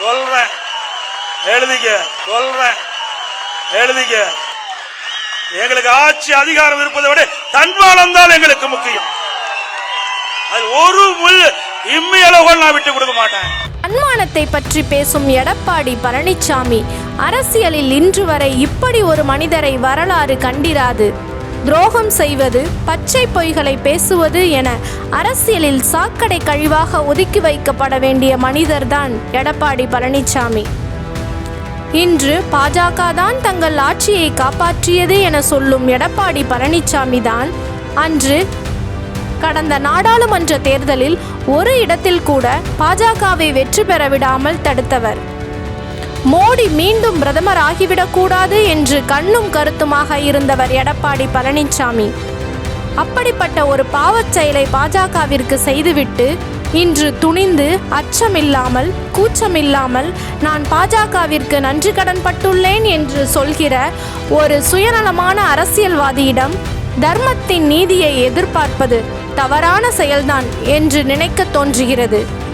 சொல்றேன். எழுதிக்க சொல்றேன். எழுதிக்க. எங்களுக்கு ஆட்சி அதிகாரம் இருப்பதை விட தன்மானம் தான் எங்களுக்கு முக்கியம். அது ஒரு முள் இம்மி நான் விட்டு கொடுக்க மாட்டேன். தன்மானத்தை பற்றி பேசும் எடப்பாடி பழனிசாமி அரசியலில் இன்று வரை இப்படி ஒரு மனிதரை வரலாறு கண்டிராது. துரோகம் செய்வது பச்சை பொய்களை பேசுவது என அரசியலில் சாக்கடை கழிவாக ஒதுக்கி வைக்கப்பட வேண்டிய மனிதர்தான் எடப்பாடி பழனிசாமி இன்று பாஜக தான் தங்கள் ஆட்சியை காப்பாற்றியது என சொல்லும் எடப்பாடி பழனிசாமி தான் அன்று கடந்த நாடாளுமன்ற தேர்தலில் ஒரு இடத்தில் கூட பாஜகவை வெற்றி பெற விடாமல் தடுத்தவர். மோடி மீண்டும் பிரதமர் ஆகிவிடக்கூடாது என்று கண்ணும் கருத்துமாக இருந்தவர் எடப்பாடி பழனிசாமி அப்படிப்பட்ட ஒரு பாவச் செயலை பாஜகவிற்கு செய்துவிட்டு இன்று துணிந்து அச்சமில்லாமல் கூச்சமில்லாமல் நான் பாஜகவிற்கு நன்றி கடன் பட்டுள்ளேன் என்று சொல்கிற ஒரு சுயநலமான அரசியல்வாதியிடம் தர்மத்தின் நீதியை எதிர்பார்ப்பது தவறான செயல்தான் என்று நினைக்கத் தோன்றுகிறது.